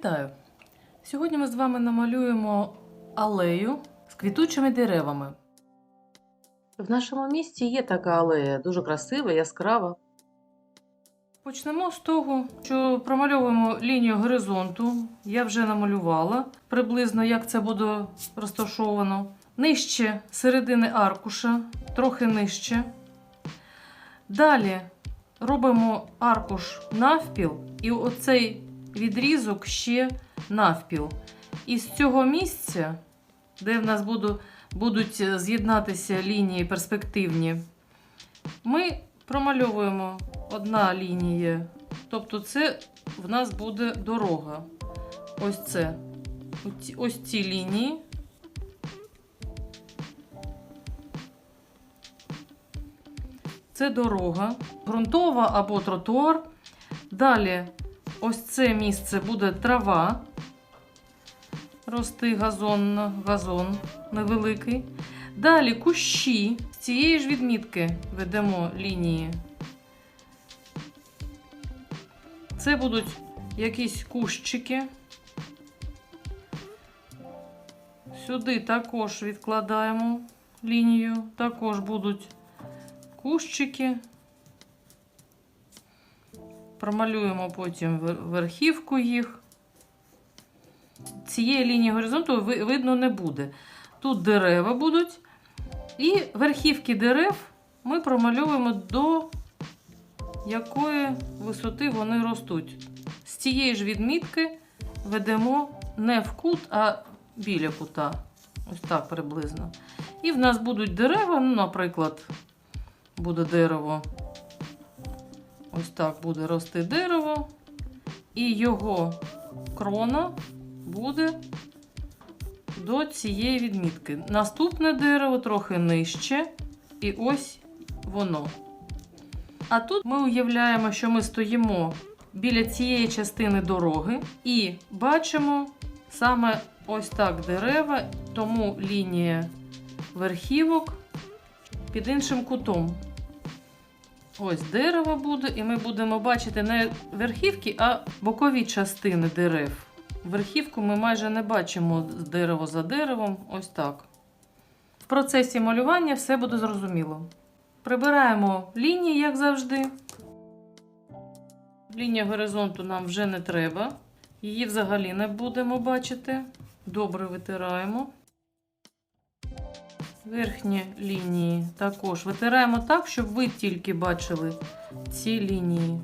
Вітаю! Сьогодні ми з вами намалюємо алею з квітучими деревами. В нашому місті є така алея, дуже красива, яскрава. Почнемо з того, що промальовуємо лінію горизонту. Я вже намалювала приблизно, як це буде розташовано. Нижче середини аркуша, трохи нижче. Далі робимо аркуш навпіл, і оцей відрізок ще навпіл. І з цього місця, де в нас буду, будуть з'єднатися лінії перспективні, ми промальовуємо одна лінія. Тобто, це в нас буде дорога. Ось це. Ось ці лінії. Це дорога, ґрунтова або тротуар. Далі, ось це місце буде трава. Рости газон, газон невеликий. Далі кущі. З цієї ж відмітки ведемо лінії. Це будуть якісь кущики. Сюди також відкладаємо лінію. Також будуть кущики. Промалюємо потім верхівку їх. Цієї лінії горизонту видно не буде. Тут дерева будуть. І верхівки дерев ми промальовуємо до якої висоти вони ростуть. З цієї ж відмітки ведемо не в кут, а біля кута. Ось так приблизно. І в нас будуть дерева, ну, наприклад, буде дерево. Ось так буде рости дерево. І його крона буде до цієї відмітки. Наступне дерево трохи нижче, і ось воно. А тут ми уявляємо, що ми стоїмо біля цієї частини дороги і бачимо саме ось так дерева, тому лінія верхівок під іншим кутом. Ось дерево буде, і ми будемо бачити не верхівки, а бокові частини дерев. Верхівку ми майже не бачимо дерево за деревом. Ось так. В процесі малювання все буде зрозуміло. Прибираємо лінії, як завжди. Лінія горизонту нам вже не треба. Її взагалі не будемо бачити. Добре витираємо. Верхні лінії також витираємо так, щоб ви тільки бачили ці лінії.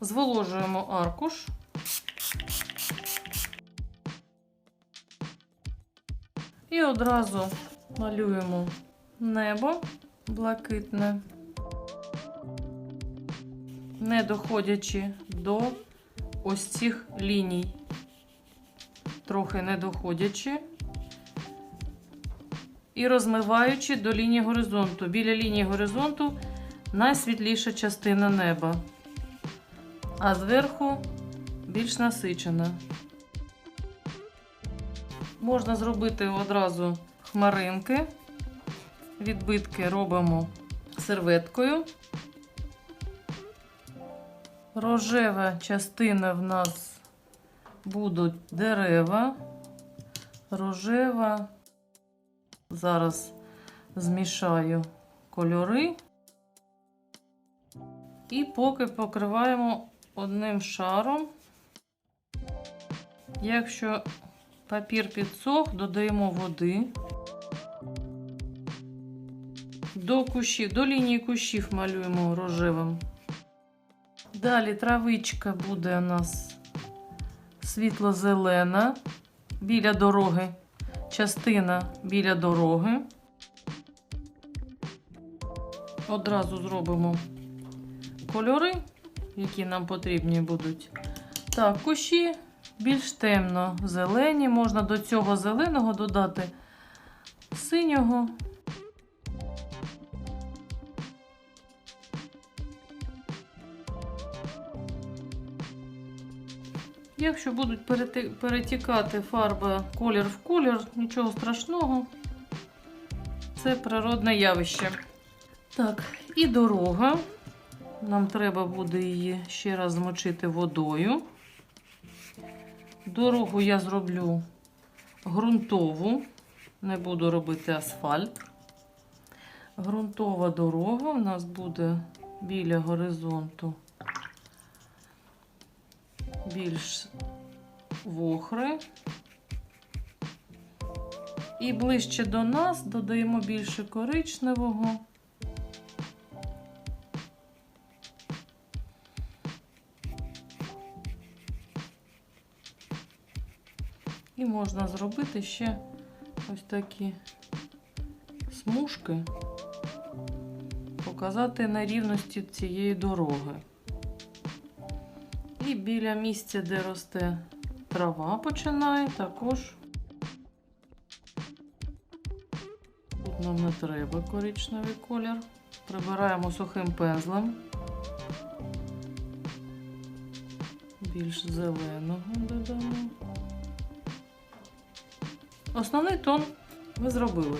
Зволожуємо аркуш. І одразу малюємо небо блакитне, не доходячи до ось цих ліній. Трохи не доходячи. І розмиваючи до лінії горизонту. Біля лінії горизонту найсвітліша частина неба, а зверху більш насичена. Можна зробити одразу хмаринки. Відбитки робимо серветкою. Рожева частина в нас будуть дерева. Рожева. Зараз змішаю кольори. І поки покриваємо одним шаром. Якщо папір підсох, додаємо води. До кущів, до лінії кущів малюємо рожевим. Далі травичка буде у нас світло-зелена біля дороги. Частина біля дороги. Одразу зробимо кольори, які нам потрібні будуть. Так, кущі більш темно зелені. Можна до цього зеленого додати синього. Якщо будуть перетікати фарба колір в колір, нічого страшного. Це природне явище. Так, і дорога. Нам треба буде її ще раз змочити водою. Дорогу я зроблю ґрунтову, не буду робити асфальт. Ґрунтова дорога у нас буде біля горизонту більш вохри. І ближче до нас додаємо більше коричневого. І можна зробити ще ось такі смужки, показати нерівності цієї дороги. І біля місця, де росте трава, починає також. Тут нам не треба коричневий колір. Прибираємо сухим пензлем. Більш зеленого додамо. Основний тон ви зробили.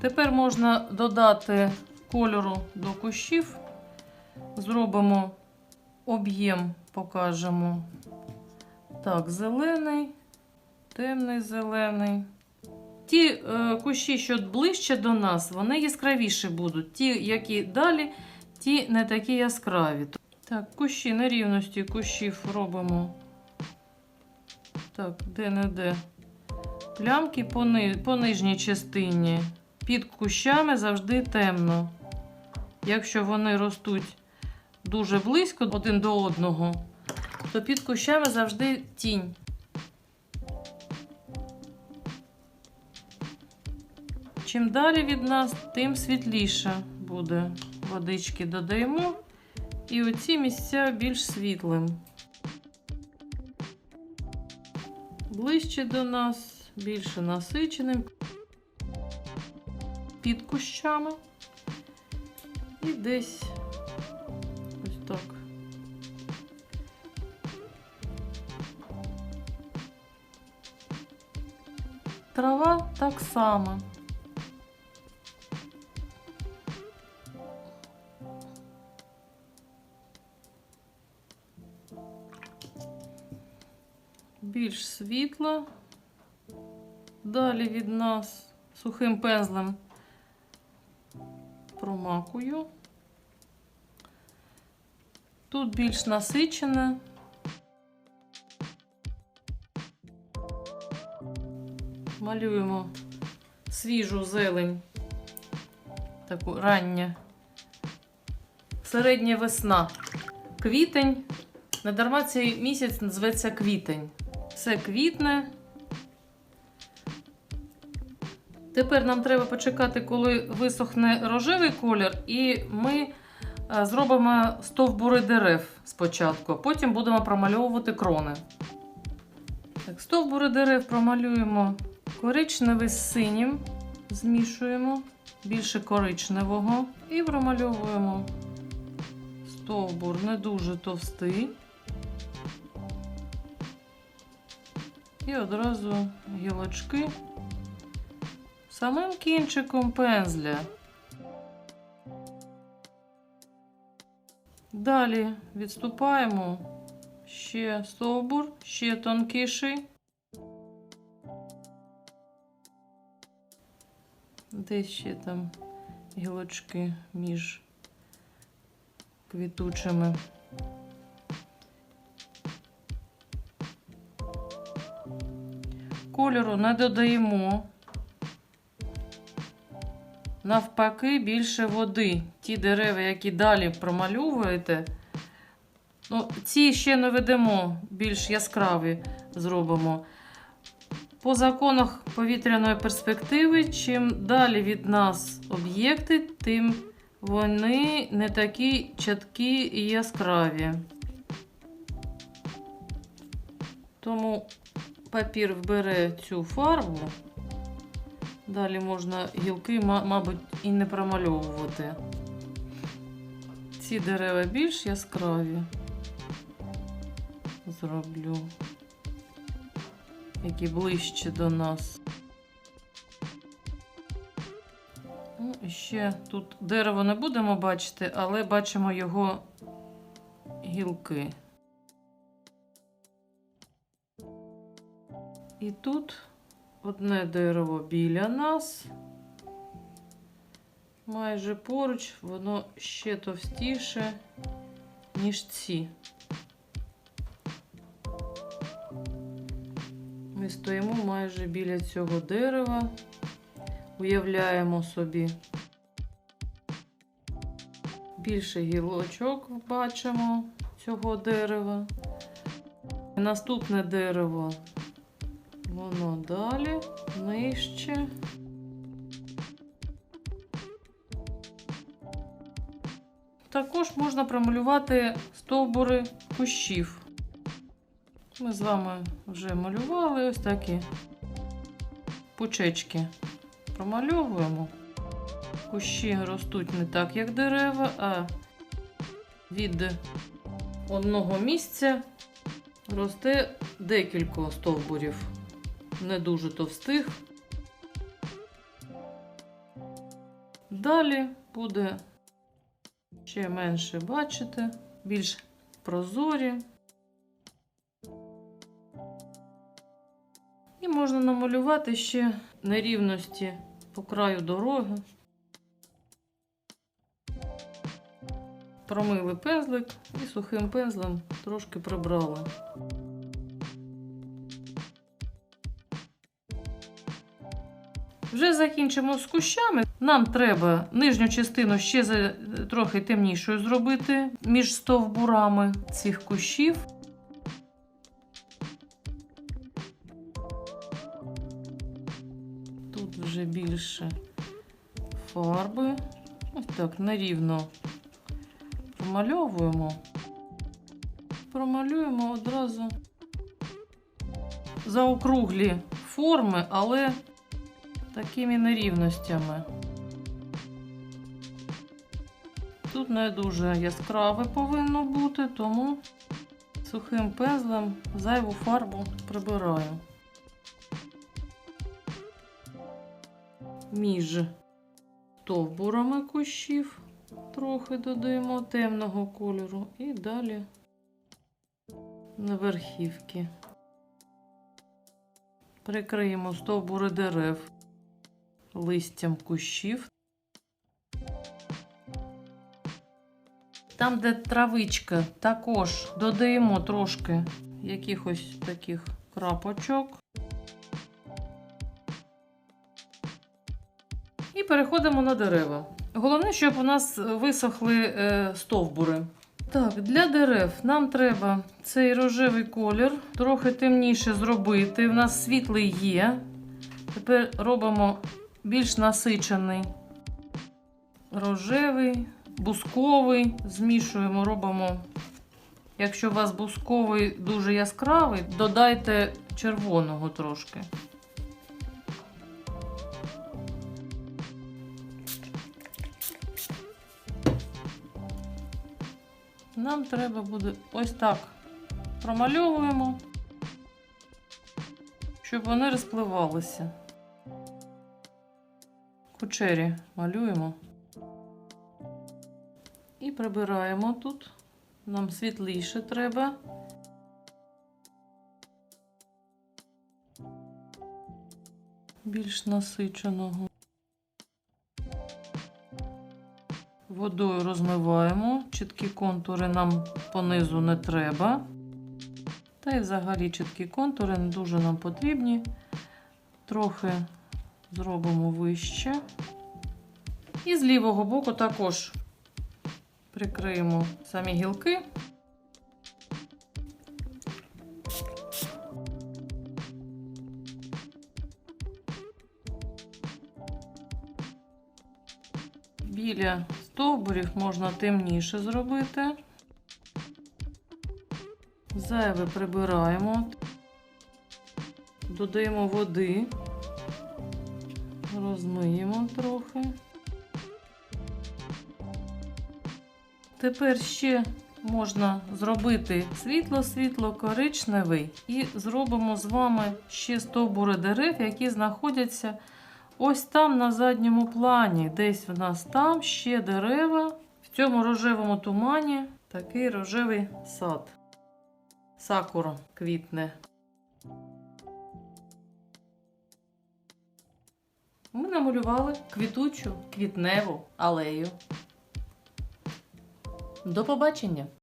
Тепер можна додати кольору до кущів. Зробимо об'єм, покажемо. Так, зелений, темний зелений. Ті е, кущі, що ближче до нас, вони яскравіші будуть. Ті, які далі, ті не такі яскраві. Так, кущі нерівності кущів робимо. Так, де-не-де. Плямки по, ни... по нижній частині. Під кущами завжди темно. Якщо вони ростуть дуже близько один до одного, то під кущами завжди тінь. Чим далі від нас, тим світліше буде. Водички додаємо. І оці місця більш світлим. Ближче до нас, більше насиченим. Під кущами. І десь ось. Трава так само. Більш світла. Далі від нас сухим пензлем промакую. Тут більш насичене. Малюємо свіжу зелень, таку рання. Середня весна. Квітень. Недарма цей місяць називається квітень. Все квітне. Тепер нам треба почекати, коли висохне рожевий колір, і ми зробимо стовбури дерев спочатку, потім будемо промальовувати крони. Так, стовбури дерев промалюємо коричневий з синім, змішуємо більше коричневого і промальовуємо стовбур не дуже товстий. І одразу гілочки самим кінчиком пензля. Далі відступаємо ще стовбур, ще тонкіший. Десь ще там гілочки між квітучими. Кольору не додаємо. Навпаки, більше води. Ті дерева, які далі промальовуєте, ну, ці ще не ведемо, більш яскраві зробимо. По законах повітряної перспективи, чим далі від нас об'єкти, тим вони не такі чіткі і яскраві. Тому папір вбере цю фарбу. Далі можна гілки, мабуть, і не промальовувати. Ці дерева більш яскраві. Зроблю, які ближче до нас. Ну, і ще тут дерево не будемо бачити, але бачимо його гілки. І тут одне дерево біля нас. Майже поруч, воно ще товстіше, ніж ці. Ми стоїмо майже біля цього дерева, уявляємо собі більше гілочок бачимо цього дерева. Наступне дерево, воно далі, нижче. Також можна промалювати стовбури кущів. Ми з вами вже малювали ось такі пучечки. Промальовуємо. Кущі ростуть не так, як дерева, а від одного місця росте декілька стовбурів, не дуже товстих. Далі буде ще менше бачити, більш прозорі. І можна намалювати ще нерівності по краю дороги. Промили пензлик і сухим пензлем трошки прибрали. Вже закінчимо з кущами. Нам треба нижню частину ще трохи темнішою зробити між стовбурами цих кущів. Тут вже більше фарби. Ось так нерівно промальовуємо. Промалюємо одразу заокруглі форми, але такими нерівностями. Тут не дуже яскраве повинно бути, тому сухим пензлем зайву фарбу прибираю. Між стовбурами кущів трохи додаємо темного кольору і далі на верхівки. Прикриємо стовбури дерев листям кущів. Там, де травичка, також додаємо трошки якихось таких крапочок. І переходимо на дерева. Головне, щоб у нас висохли е, стовбури. Так, для дерев нам треба цей рожевий колір трохи темніше зробити. У нас світлий є. Тепер робимо більш насичений рожевий, бусковий. Змішуємо, робимо. Якщо у вас бусковий дуже яскравий, додайте червоного трошки. Нам треба буде ось так промальовуємо, щоб вони розпливалися. Кучері малюємо. І прибираємо тут. Нам світліше треба. Більш насиченого. Водою розмиваємо. Чіткі контури нам понизу не треба. Та й взагалі чіткі контури не дуже нам потрібні. Трохи зробимо вище. І з лівого боку також прикриємо самі гілки. Біля стовбурів можна темніше зробити. Зайве прибираємо, додаємо води, розмиємо трохи. Тепер ще можна зробити світло-світло коричневий і зробимо з вами ще стовбури дерев, які знаходяться ось там на задньому плані. Десь в нас там ще дерева. В цьому рожевому тумані Такий рожевий сад. Сакура квітне. Ми намалювали квітучу квітневу алею. До побачення!